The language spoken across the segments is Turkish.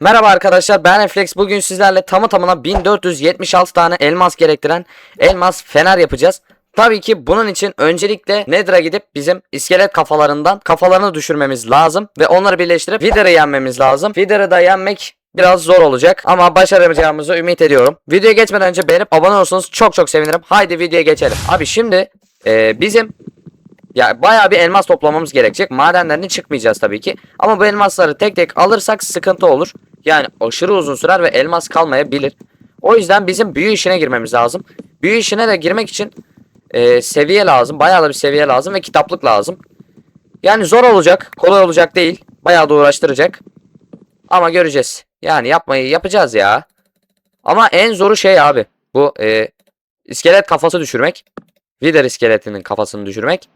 Merhaba arkadaşlar ben Reflex bugün sizlerle tamı tamına 1476 tane elmas gerektiren elmas fener yapacağız. Tabii ki bunun için öncelikle Nether'a gidip bizim iskelet kafalarından kafalarını düşürmemiz lazım ve onları birleştirip Wither'ı yenmemiz lazım. Wither'ı da yenmek biraz zor olacak ama başaramayacağımızı ümit ediyorum. Videoya geçmeden önce beğenip abone olursanız çok çok sevinirim. Haydi videoya geçelim. Abi şimdi e, bizim ya bayağı bir elmas toplamamız gerekecek. Madenlerine çıkmayacağız tabii ki. Ama bu elmasları tek tek alırsak sıkıntı olur. Yani aşırı uzun sürer ve elmas kalmayabilir. O yüzden bizim büyü işine girmemiz lazım. Büyü işine de girmek için e, seviye lazım. Bayağı da bir seviye lazım ve kitaplık lazım. Yani zor olacak. Kolay olacak değil. Bayağı da uğraştıracak. Ama göreceğiz. Yani yapmayı yapacağız ya. Ama en zoru şey abi. Bu e, iskelet kafası düşürmek. Wither iskeletinin kafasını düşürmek.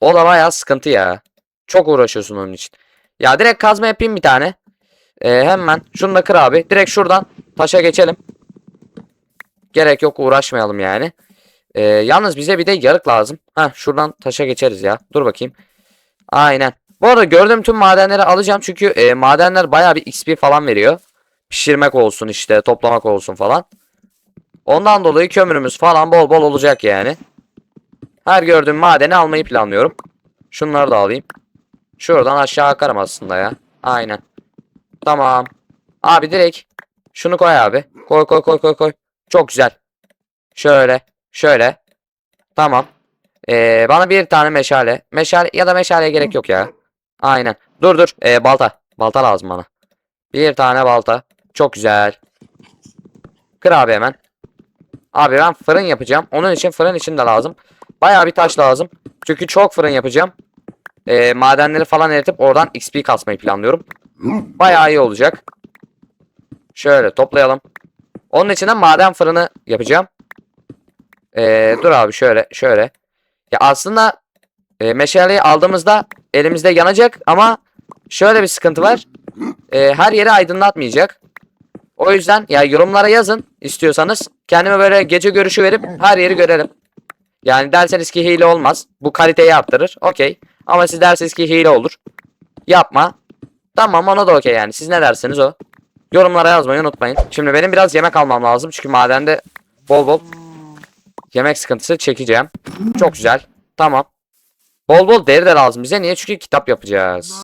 O da bayağı sıkıntı ya. Çok uğraşıyorsun onun için. Ya direkt kazma yapayım bir tane. Ee, hemen şunu da kır abi. Direkt şuradan taşa geçelim. Gerek yok uğraşmayalım yani. Ee, yalnız bize bir de yarık lazım. Heh şuradan taşa geçeriz ya. Dur bakayım. Aynen. Bu arada gördüğüm tüm madenleri alacağım. Çünkü e, madenler bayağı bir XP falan veriyor. Pişirmek olsun işte toplamak olsun falan. Ondan dolayı kömürümüz falan bol bol olacak yani. Her gördüğüm madeni almayı planlıyorum. Şunları da alayım. Şuradan aşağı akarım aslında ya. Aynen. Tamam. Abi direkt şunu koy abi. Koy koy koy koy koy. Çok güzel. Şöyle. Şöyle. Tamam. Ee, bana bir tane meşale. Meşale ya da meşaleye gerek yok ya. Aynen. Dur dur. Ee, balta. Balta lazım bana. Bir tane balta. Çok güzel. Kır abi hemen. Abi ben fırın yapacağım. Onun için fırın için de lazım. Bayağı bir taş lazım. Çünkü çok fırın yapacağım. Ee, madenleri falan eritip oradan XP kasmayı planlıyorum. Bayağı iyi olacak. Şöyle toplayalım. Onun için de maden fırını yapacağım. Ee, dur abi şöyle şöyle. Ya aslında e, meşaleyi aldığımızda elimizde yanacak ama şöyle bir sıkıntı var. Ee, her yeri aydınlatmayacak. O yüzden ya yorumlara yazın istiyorsanız. Kendime böyle gece görüşü verip her yeri görelim. Yani derseniz ki hile olmaz. Bu kaliteyi arttırır. Okey. Ama siz derseniz ki hile olur. Yapma. Tamam ona da okey yani. Siz ne derseniz o. Yorumlara yazmayı unutmayın. Şimdi benim biraz yemek almam lazım. Çünkü madende bol bol yemek sıkıntısı çekeceğim. Çok güzel. Tamam. Bol bol deri de lazım bize. Niye? Çünkü kitap yapacağız.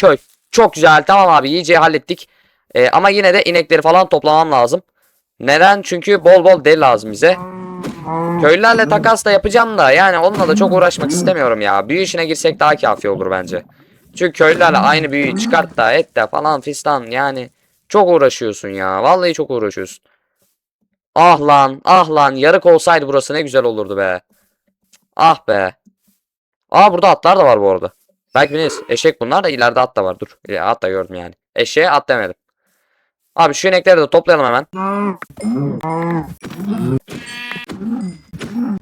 Köy. Çok güzel. Tamam abi. iyice hallettik. Ee, ama yine de inekleri falan toplamam lazım. Neden? Çünkü bol bol deri lazım bize. Köylülerle takas da yapacağım da yani onunla da çok uğraşmak istemiyorum ya. Büyü işine girsek daha kafi olur bence. Çünkü köylülerle aynı büyüyü çıkart da et de falan fistan yani. Çok uğraşıyorsun ya. Vallahi çok uğraşıyorsun. Ah lan ah lan yarık olsaydı burası ne güzel olurdu be. Ah be. Aa burada atlar da var bu arada. Belki biliriz. Eşek bunlar da ileride at da var. Dur. Ya, at da gördüm yani. Eşeğe at demedim. Abi şu inekleri de toplayalım hemen.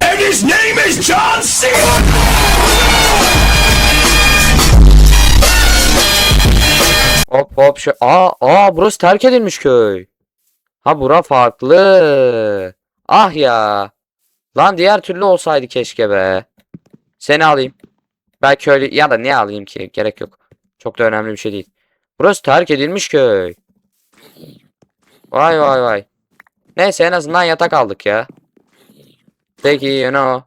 And his name is John C. Hop hop şu. Aa aa burası terk edilmiş köy. Ha bura farklı. Ah ya. Lan diğer türlü olsaydı keşke be. Seni alayım. Belki köylü ya da ne alayım ki gerek yok. Çok da önemli bir şey değil. Burası terk edilmiş köy. Vay vay vay. Neyse en azından yatak aldık ya. Peki you know.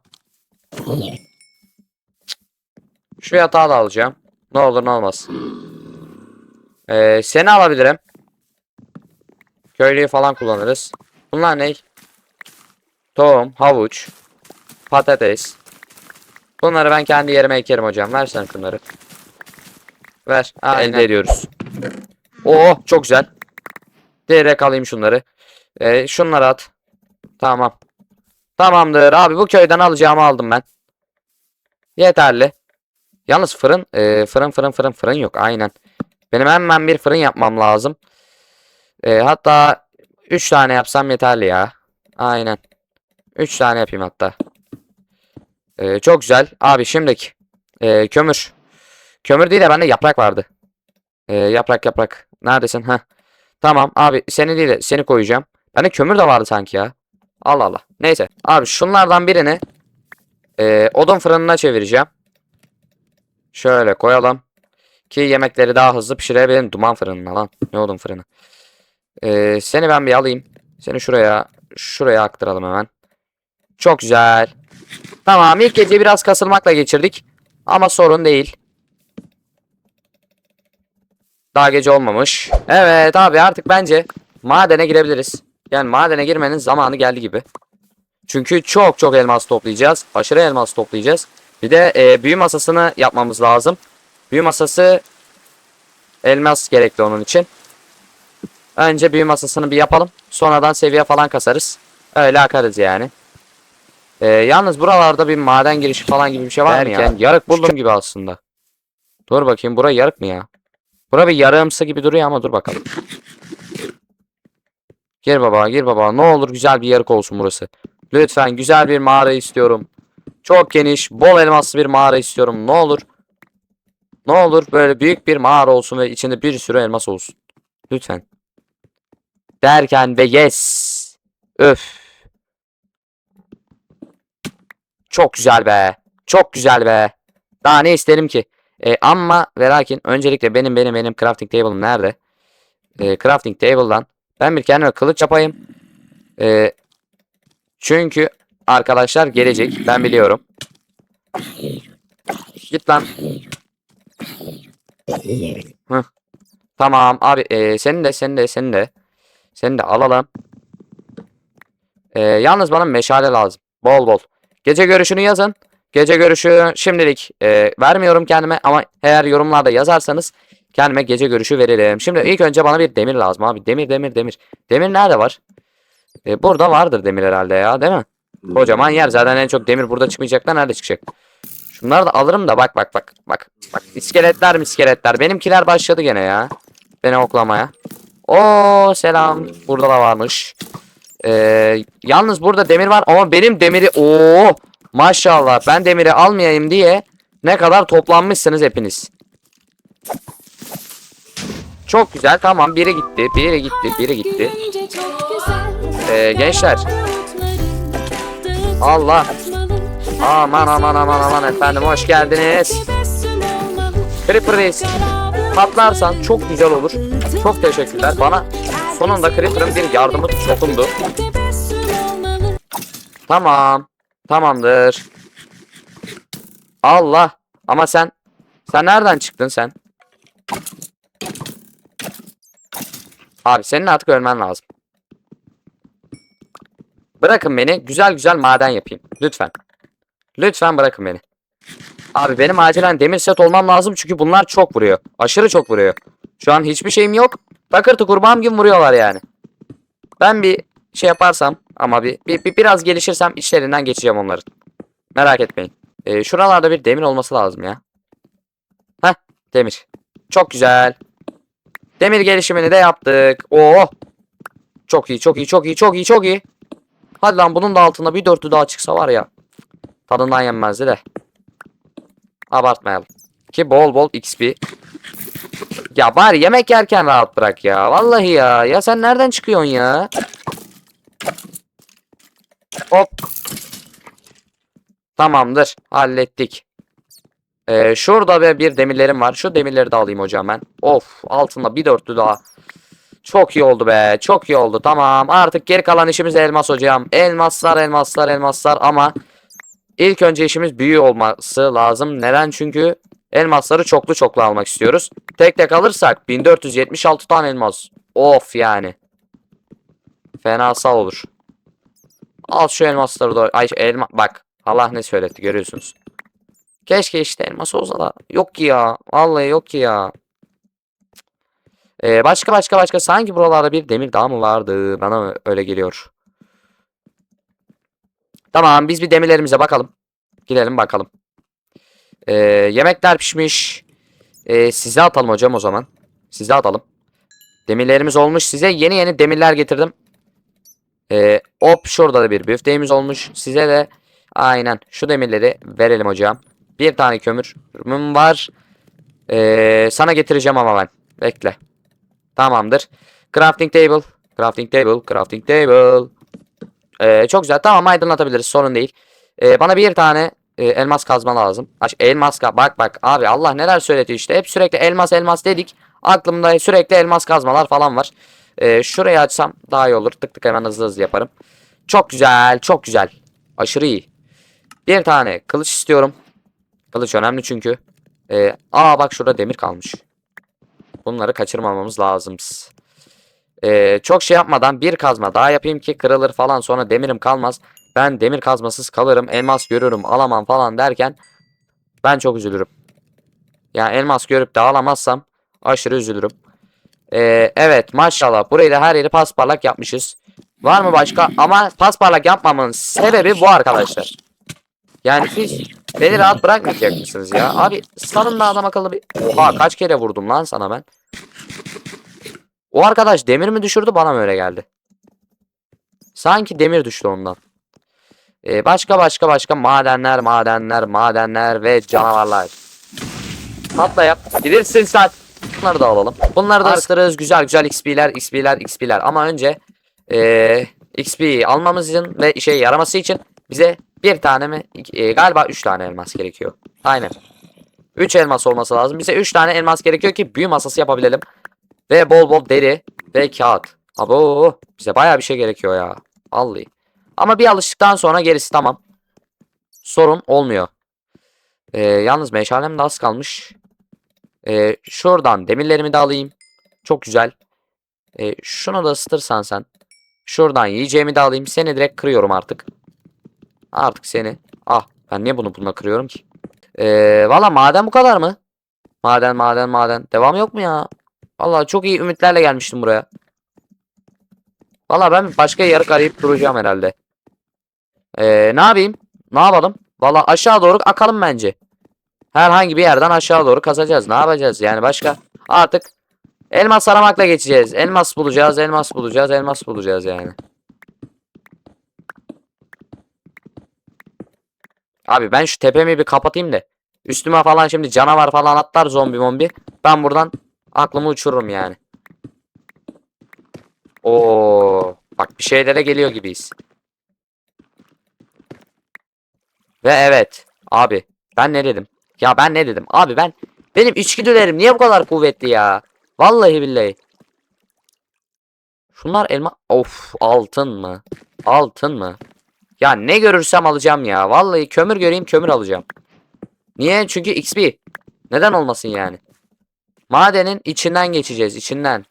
Şu yatağı da alacağım. Ne olur ne olmaz. Ee, seni alabilirim. Köylüyü falan kullanırız. Bunlar ne? Tohum, havuç, patates. Bunları ben kendi yerime ekerim hocam. Versene şunları. Ver. Ha, elde ediyoruz. Oo çok güzel. Direkt alayım şunları. Ee, şunları at. Tamam. Tamamdır. Abi bu köyden alacağımı aldım ben. Yeterli. Yalnız fırın, e, fırın fırın fırın fırın yok. Aynen. Benim hemen bir fırın yapmam lazım. E, hatta 3 tane yapsam yeterli ya. Aynen. 3 tane yapayım hatta. E, çok güzel. Abi şimdiki. E, kömür. Kömür değil de bende yaprak vardı. E, yaprak yaprak. Neredesin? ha? Tamam abi seni değil de seni koyacağım. Bende kömür de vardı sanki ya. Allah Allah. Neyse. Abi şunlardan birini e, odun fırınına çevireceğim. Şöyle koyalım. Ki yemekleri daha hızlı pişirebilirim. Duman fırınına lan. Ne oldun fırını? Ee, seni ben bir alayım. Seni şuraya şuraya aktaralım hemen. Çok güzel. Tamam ilk gece biraz kasılmakla geçirdik. Ama sorun değil. Daha gece olmamış. Evet abi artık bence madene girebiliriz. Yani madene girmenin zamanı geldi gibi. Çünkü çok çok elmas toplayacağız. Aşırı elmas toplayacağız. Bir de e, büyü masasını yapmamız lazım. Büyü masası elmas gerekli onun için. Önce büyü masasını bir yapalım. Sonradan seviye falan kasarız. Öyle akarız yani. E, yalnız buralarda bir maden girişi falan gibi bir şey var mı ya? Yarık buldum gibi aslında. Dur bakayım bura yarık mı ya? Bura bir yarığımsı gibi duruyor ama dur bakalım. Gir baba gir baba ne olur güzel bir yarık olsun burası. Lütfen güzel bir mağara istiyorum. Çok geniş bol elmaslı bir mağara istiyorum ne olur. Ne olur böyle büyük bir mağara olsun ve içinde bir sürü elmas olsun. Lütfen. Derken ve yes. Öf. Çok güzel be. Çok güzel be. Daha ne isterim ki? E, ama ve lakin öncelikle benim benim benim crafting table'ım nerede? E, crafting table'dan ben bir kendime kılıç yapayım. E, çünkü arkadaşlar gelecek. Ben biliyorum. Git lan. Tamam abi e, senin de senin de senin de. Seni de alalım. E, yalnız bana meşale lazım. Bol bol. Gece görüşünü yazın. Gece görüşü şimdilik e, vermiyorum kendime ama eğer yorumlarda yazarsanız kendime gece görüşü veririm. Şimdi ilk önce bana bir demir lazım abi. Demir demir demir. Demir nerede var? E, burada vardır demir herhalde ya değil mi? Kocaman yer. Zaten en çok demir burada çıkmayacak da nerede çıkacak? Şunları da alırım da bak bak bak. Bak bak iskeletler miskeletler. Benimkiler başladı gene ya. Beni oklamaya. Oo selam. Burada da varmış. Ee, yalnız burada demir var ama benim demiri Oo maşallah ben demiri almayayım diye ne kadar toplanmışsınız hepiniz. Çok güzel tamam biri gitti biri gitti biri gitti. Ee, gençler. Allah. Aman aman aman aman efendim hoş geldiniz. Creeper Reis patlarsan çok güzel olur. Çok teşekkürler bana sonunda Creeper'ın bir yardımı dokundu. Tamam. Tamamdır. Allah. Ama sen sen nereden çıktın sen? Abi senin artık ölmen lazım. Bırakın beni güzel güzel maden yapayım. Lütfen. Lütfen bırakın beni. Abi benim acilen demir set olmam lazım çünkü bunlar çok vuruyor. Aşırı çok vuruyor. Şu an hiçbir şeyim yok. Takır tukur bam gibi vuruyorlar yani. Ben bir şey yaparsam ama bir, bir, bir- biraz gelişirsem içlerinden geçeceğim onların. Merak etmeyin. Ee, şuralarda bir demir olması lazım ya. Heh demir. Çok güzel. Demir gelişimini de yaptık. Oo. Çok iyi çok iyi çok iyi çok iyi çok iyi. Hadi lan bunun da altında bir dörtlü daha çıksa var ya. Tadından yenmezdi de. Abartmayalım. Ki bol bol XP. Ya bari yemek yerken rahat bırak ya. Vallahi ya. Ya sen nereden çıkıyorsun ya? Hop. Tamamdır. Hallettik. Ee, şurada ve bir demirlerim var. Şu demirleri de alayım hocam ben. Of altında bir dörtlü daha. Çok iyi oldu be. Çok iyi oldu. Tamam. Artık geri kalan işimiz elmas hocam. Elmaslar elmaslar elmaslar ama ilk önce işimiz büyü olması lazım. Neden? Çünkü elmasları çoklu çoklu almak istiyoruz. Tek tek alırsak 1476 tane elmas. Of yani. Fenasal olur. Al şu elmasları da. Ay elma bak. Allah ne söyletti görüyorsunuz. Keşke işte elmas olsa da. Yok ki ya. Vallahi yok ki ya. Ee, başka başka başka sanki buralarda bir demir daha mı vardı? Bana öyle geliyor. Tamam biz bir demirlerimize bakalım. Gidelim bakalım. Ee, yemekler pişmiş. Ee, size atalım hocam o zaman. Size atalım. Demirlerimiz olmuş. Size yeni yeni demirler getirdim. Ee, hop şurada da bir büfteğimiz olmuş. Size de aynen şu demirleri verelim hocam. Bir tane kömürüm var. Ee, sana getireceğim ama ben. Bekle. Tamamdır. Crafting table. Crafting table. Crafting table. Ee, çok güzel. Tamam aydınlatabiliriz. Sorun değil. Ee, bana bir tane e, elmas kazma lazım. Aş, elmas ka bak bak abi Allah neler söyletiyor işte. Hep sürekli elmas elmas dedik. Aklımda sürekli elmas kazmalar falan var. E, şurayı açsam daha iyi olur. Tık tık hemen hızlı hızlı yaparım. Çok güzel çok güzel. Aşırı iyi. Bir tane kılıç istiyorum. Kılıç önemli çünkü. E, aa bak şurada demir kalmış. Bunları kaçırmamamız lazım. E, çok şey yapmadan bir kazma daha yapayım ki kırılır falan sonra demirim kalmaz. Ben demir kazmasız kalırım, elmas görürüm, alamam falan derken ben çok üzülürüm. Yani elmas görüp de alamazsam aşırı üzülürüm. Ee, evet maşallah burayı da her yeri pasparlak yapmışız. Var mı başka? Ama pasparlak yapmamın sebebi bu arkadaşlar. Yani siz beni rahat bırakmayacak mısınız ya? Abi salın da adam akıllı bir... Oha kaç kere vurdum lan sana ben. O arkadaş demir mi düşürdü bana mı öyle geldi? Sanki demir düştü ondan. Ee, başka başka başka madenler, madenler, madenler ve canavarlar. Patla yap. Bilirsin sen. Bunları da alalım. Bunları da ısıtırız. Güzel güzel XP'ler, XP'ler, XP'ler. Ama önce ee, XP almamız için ve işe yaraması için bize bir tane mi? Ee, galiba üç tane elmas gerekiyor. Aynen. Üç elmas olması lazım. Bize üç tane elmas gerekiyor ki büyü masası yapabilelim. Ve bol bol deri ve kağıt. Abo bize baya bir şey gerekiyor ya. Vallahi. Ama bir alıştıktan sonra gerisi tamam. Sorun olmuyor. Ee, yalnız meşalem de az kalmış. Ee, şuradan demirlerimi de alayım. Çok güzel. Ee, şunu da ısıtırsan sen. Şuradan yiyeceğimi de alayım. Seni direkt kırıyorum artık. Artık seni. Ah ben niye bunu bununla kırıyorum ki? Ee, Valla maden bu kadar mı? Maden maden maden. Devam yok mu ya? Valla çok iyi ümitlerle gelmiştim buraya. Valla ben başka yarık arayıp duracağım herhalde. Ee, ne yapayım? Ne yapalım? Valla aşağı doğru akalım bence. Herhangi bir yerden aşağı doğru kazacağız. Ne yapacağız yani başka? Artık elmas aramakla geçeceğiz. Elmas bulacağız, elmas bulacağız, elmas bulacağız yani. Abi ben şu tepemi bir kapatayım da. Üstüme falan şimdi canavar falan atlar zombi mombi. Ben buradan aklımı uçururum yani. Oo, bak bir şeylere geliyor gibiyiz. Ve evet abi ben ne dedim? Ya ben ne dedim? Abi ben benim içgüdülerim niye bu kadar kuvvetli ya? Vallahi billahi. Şunlar elma of altın mı? Altın mı? Ya ne görürsem alacağım ya. Vallahi kömür göreyim kömür alacağım. Niye? Çünkü XP. Neden olmasın yani? Madenin içinden geçeceğiz içinden.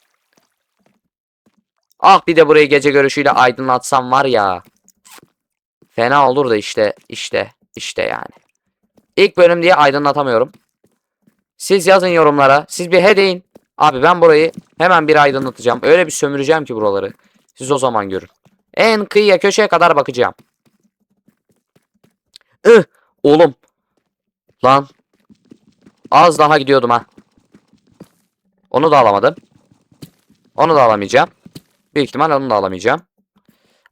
Ah bir de burayı gece görüşüyle aydınlatsam var ya. Fena olur da işte işte işte yani. İlk bölüm diye aydınlatamıyorum. Siz yazın yorumlara. Siz bir he deyin. Abi ben burayı hemen bir aydınlatacağım. Öyle bir sömüreceğim ki buraları. Siz o zaman görün. En kıyıya köşeye kadar bakacağım. Ih, oğlum. Lan. Az daha gidiyordum ha. Onu da alamadım. Onu da alamayacağım. Büyük ihtimal onu da alamayacağım.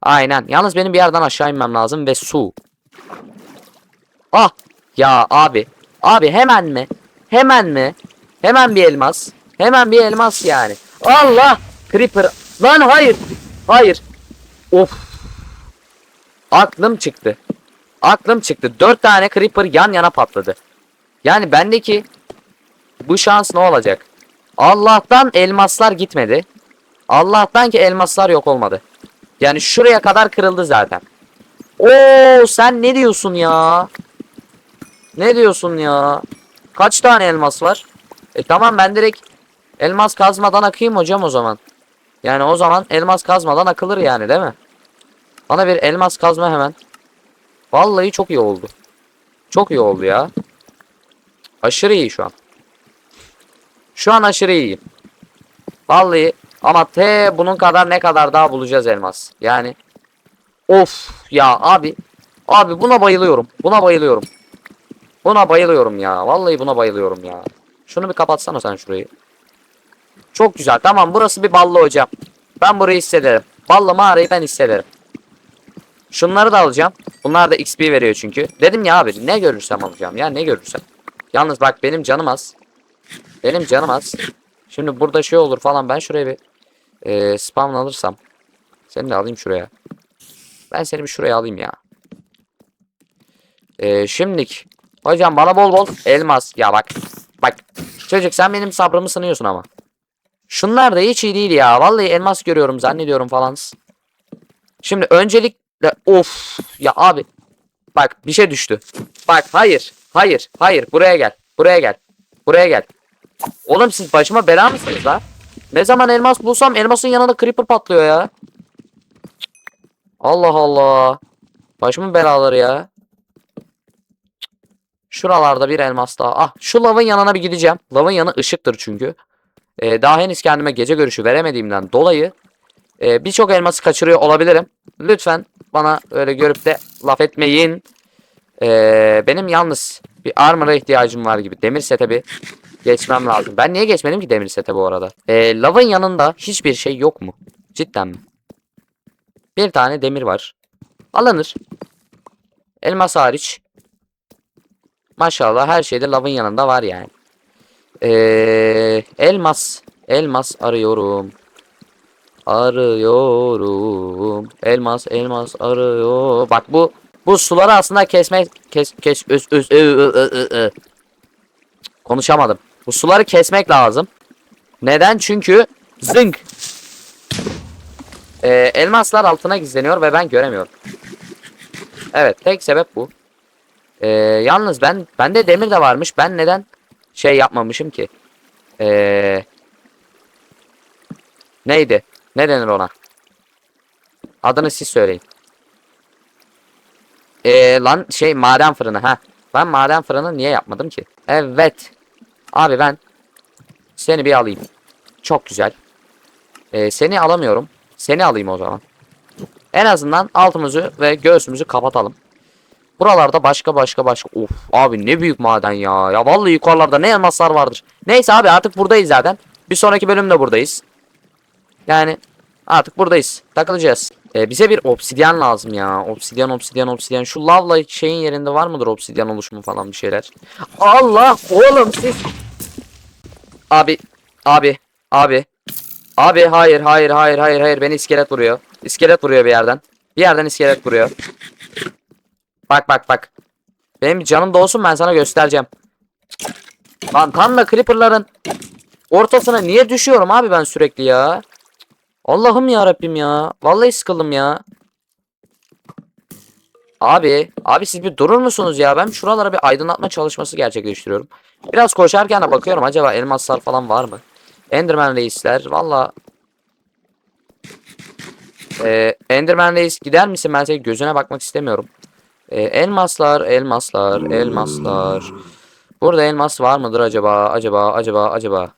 Aynen. Yalnız benim bir yerden aşağı inmem lazım ve su. Ah. Ya abi. Abi hemen mi? Hemen mi? Hemen bir elmas. Hemen bir elmas yani. Allah. Creeper. Lan hayır. Hayır. Of. Aklım çıktı. Aklım çıktı. Dört tane creeper yan yana patladı. Yani bendeki bu şans ne olacak? Allah'tan elmaslar gitmedi. Allah'tan ki elmaslar yok olmadı. Yani şuraya kadar kırıldı zaten. Oo sen ne diyorsun ya? Ne diyorsun ya? Kaç tane elmas var? E tamam ben direkt elmas kazmadan akayım hocam o zaman. Yani o zaman elmas kazmadan akılır yani değil mi? Bana bir elmas kazma hemen. Vallahi çok iyi oldu. Çok iyi oldu ya. Aşırı iyi şu an. Şu an aşırı iyiyim. Vallahi ama te bunun kadar ne kadar daha bulacağız elmas. Yani of ya abi abi buna bayılıyorum. Buna bayılıyorum. Buna bayılıyorum ya. Vallahi buna bayılıyorum ya. Şunu bir kapatsana sen şurayı. Çok güzel. Tamam burası bir ballı hocam. Ben burayı hissederim. Ballı mağarayı ben hissederim. Şunları da alacağım. Bunlar da XP veriyor çünkü. Dedim ya abi ne görürsem alacağım ya ne görürsem. Yalnız bak benim canım az. Benim canım az. Şimdi burada şey olur falan ben şuraya bir e, spam alırsam. Seni de alayım şuraya. Ben seni bir şuraya alayım ya. Ee, şimdilik. Hocam bana bol bol elmas. Ya bak. Bak. Çocuk sen benim sabrımı sınıyorsun ama. Şunlar da hiç iyi değil ya. Vallahi elmas görüyorum zannediyorum falan. Şimdi öncelikle of ya abi. Bak bir şey düştü. Bak hayır. Hayır. Hayır. Buraya gel. Buraya gel. Buraya gel. Oğlum siz başıma bela mısınız la? Ne zaman elmas bulsam elmasın yanında creeper patlıyor ya. Allah Allah. Başımın belaları ya. Şuralarda bir elmas daha. Ah şu lavın yanına bir gideceğim. Lavın yanı ışıktır çünkü. Ee, daha henüz kendime gece görüşü veremediğimden dolayı e, birçok elması kaçırıyor olabilirim. Lütfen bana öyle görüp de laf etmeyin. Ee, benim yalnız bir armor'a ihtiyacım var gibi. Demir sete bir geçmem lazım. Ben niye geçmedim ki demir sete bu arada? Ee, lavın yanında hiçbir şey yok mu? Cidden mi? Bir tane demir var. Alınır. Elmas hariç. Maşallah her şeyde lavın yanında var yani. Ee, elmas. Elmas arıyorum. Arıyorum. Elmas elmas arıyor. Bak bu bu suları aslında kesmek kes kes öz öz ö, ö, ö, ö, ö. Konuşamadım. Bu suları kesmek lazım. Neden? Çünkü zınk. Ee, elmaslar altına gizleniyor ve ben göremiyorum. Evet, tek sebep bu. Ee, yalnız ben bende demir de varmış. Ben neden şey yapmamışım ki? Ee, neydi? Ne denir ona? Adını siz söyleyin. Ee, lan şey maden fırını ha. Ben maden fırını niye yapmadım ki? Evet. Abi ben seni bir alayım. Çok güzel. Ee, seni alamıyorum. Seni alayım o zaman. En azından altımızı ve göğsümüzü kapatalım. Buralarda başka başka başka. Of abi ne büyük maden ya. Ya vallahi yukarılarda ne elmaslar vardır. Neyse abi artık buradayız zaten. Bir sonraki bölümde buradayız. Yani artık buradayız. Takılacağız. Ee, bize bir obsidyen lazım ya. Obsidyen obsidyen obsidyen. Şu lavla şeyin yerinde var mıdır obsidyen oluşumu falan bir şeyler. Allah oğlum siz. Abi abi abi. Abi hayır hayır hayır hayır hayır beni iskelet vuruyor. İskelet vuruyor bir yerden. Bir yerden iskelet vuruyor. Bak bak bak. Benim canım da olsun ben sana göstereceğim. Lan tam da creeperların ortasına niye düşüyorum abi ben sürekli ya? Allah'ım ya Rabbim ya. Vallahi sıkıldım ya. Abi, abi siz bir durur musunuz ya? Ben şuralara bir aydınlatma çalışması gerçekleştiriyorum. Biraz koşarken de bakıyorum acaba elmaslar falan var mı? Enderman reisler valla. Ee, Enderman reis gider misin? Ben senin gözüne bakmak istemiyorum. Ee, elmaslar, elmaslar, elmaslar. Burada elmas var mıdır acaba? Acaba, acaba, acaba.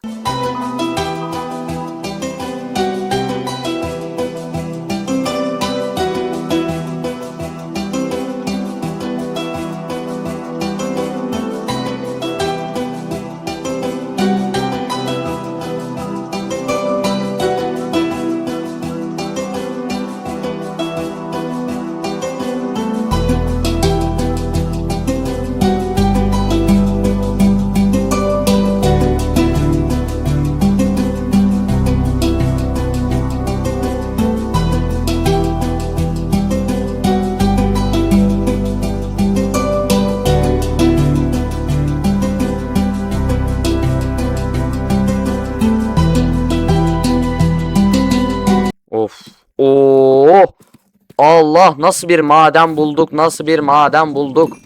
Allah nasıl bir maden bulduk? Nasıl bir maden bulduk?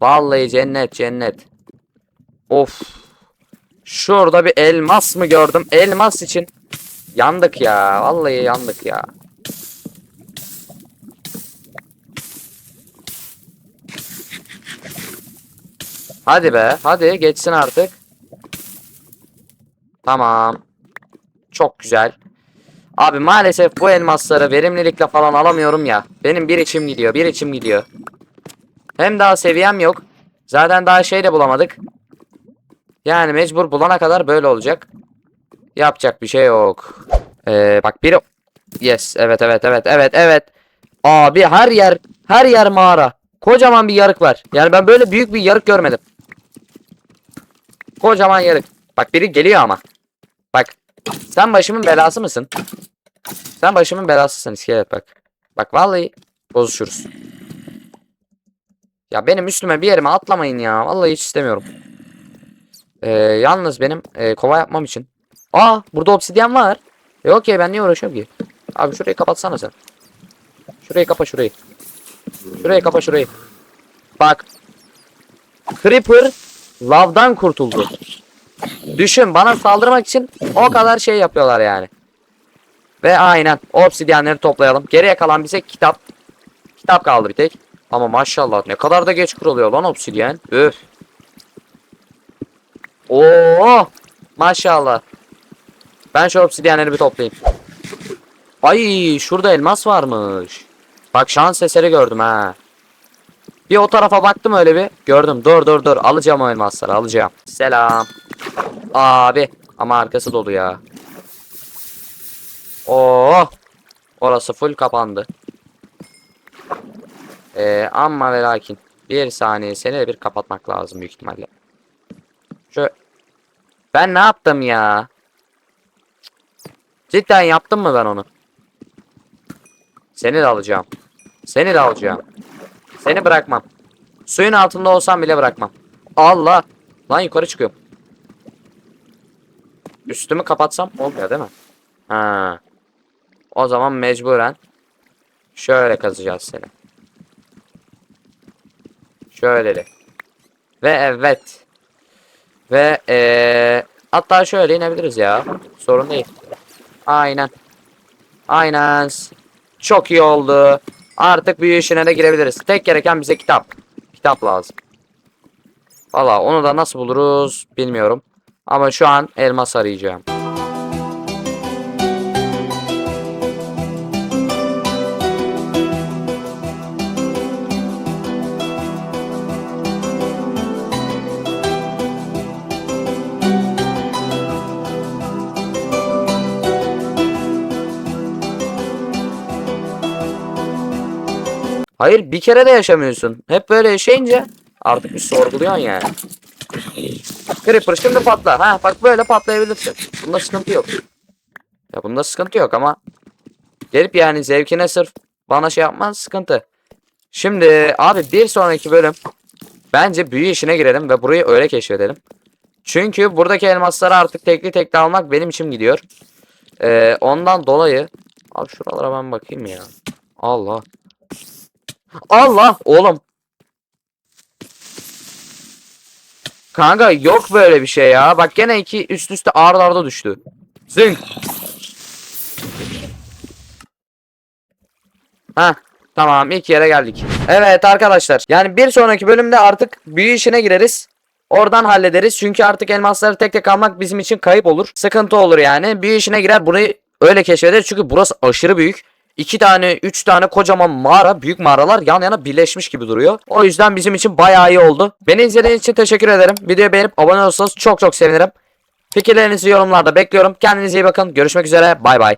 Vallahi cennet cennet. Of. Şurada bir elmas mı gördüm? Elmas için yandık ya. Vallahi yandık ya. Hadi be. Hadi geçsin artık. Tamam. Çok güzel. Abi maalesef bu elmasları verimlilikle falan alamıyorum ya. Benim bir içim gidiyor, bir içim gidiyor. Hem daha seviyem yok. Zaten daha şey de bulamadık. Yani mecbur bulana kadar böyle olacak. Yapacak bir şey yok. Ee, bak biri... Yes, evet, evet, evet, evet, evet. Abi her yer, her yer mağara. Kocaman bir yarık var. Yani ben böyle büyük bir yarık görmedim. Kocaman yarık. Bak biri geliyor ama. Bak. Sen başımın belası mısın? Sen başımın belasısın iskelet bak. Bak vallahi bozuşuruz. Ya benim üstüme bir yerime atlamayın ya. Vallahi hiç istemiyorum. Ee, yalnız benim e, kova yapmam için. Aa burada obsidyen var. E okey ben niye uğraşıyorum ki? Abi şurayı kapatsana sen. Şurayı kapa şurayı. Şurayı kapa şurayı. Bak. Creeper lavdan kurtuldu. Düşün bana saldırmak için o kadar şey yapıyorlar yani. Ve aynen obsidyenleri toplayalım. Geriye kalan bize kitap. Kitap kaldı bir tek. Ama maşallah ne kadar da geç kuruluyor lan obsidyen. Üf. Oo maşallah. Ben şu obsidyenleri bir toplayayım. Ay şurada elmas varmış. Bak şans eseri gördüm ha. Bir o tarafa baktım öyle bir. Gördüm. Dur dur dur. Alacağım o elmasları alacağım. Selam. Abi. Ama arkası dolu ya. Oo. Orası full kapandı. Ee, ama ve lakin. Bir saniye seni de bir kapatmak lazım büyük ihtimalle. Şu. Ben ne yaptım ya? Cidden yaptım mı ben onu? Seni de alacağım. Seni de alacağım. Seni bırakmam. Suyun altında olsam bile bırakmam. Allah. Lan yukarı çıkıyorum. Üstümü kapatsam olmuyor değil mi? Ha. O zaman mecburen şöyle kazacağız seni. Şöyle. Ve evet. Ve eee hatta şöyle inebiliriz ya. Sorun değil. Aynen. Aynen. Çok iyi oldu. Artık büyü işine de girebiliriz. Tek gereken bize kitap. Kitap lazım. Valla onu da nasıl buluruz bilmiyorum. Ama şu an elmas arayacağım. Hayır bir kere de yaşamıyorsun. Hep böyle yaşayınca artık bir sorguluyorsun yani. Creeper şimdi patla. Ha bak böyle patlayabilirsin. Bunda sıkıntı yok. Ya bunda sıkıntı yok ama gelip yani zevkine sırf bana şey yapman sıkıntı. Şimdi abi bir sonraki bölüm bence büyü işine girelim ve burayı öyle keşfedelim. Çünkü buradaki elmasları artık tekli tekli almak benim için gidiyor. Ee, ondan dolayı abi şuralara ben bakayım ya. Allah. Allah oğlum. Kanka yok böyle bir şey ya. Bak gene iki üst üste ağır arda düştü. Zınk. Ha tamam ilk yere geldik. Evet arkadaşlar yani bir sonraki bölümde artık büyü işine gireriz. Oradan hallederiz çünkü artık elmasları tek tek almak bizim için kayıp olur. Sıkıntı olur yani. Büyü işine girer burayı öyle keşfederiz çünkü burası aşırı büyük. İki tane, üç tane kocaman mağara, büyük mağaralar yan yana birleşmiş gibi duruyor. O yüzden bizim için bayağı iyi oldu. Beni izlediğiniz için teşekkür ederim. Videoyu beğenip abone olursanız çok çok sevinirim. Fikirlerinizi yorumlarda bekliyorum. Kendinize iyi bakın. Görüşmek üzere. Bay bay.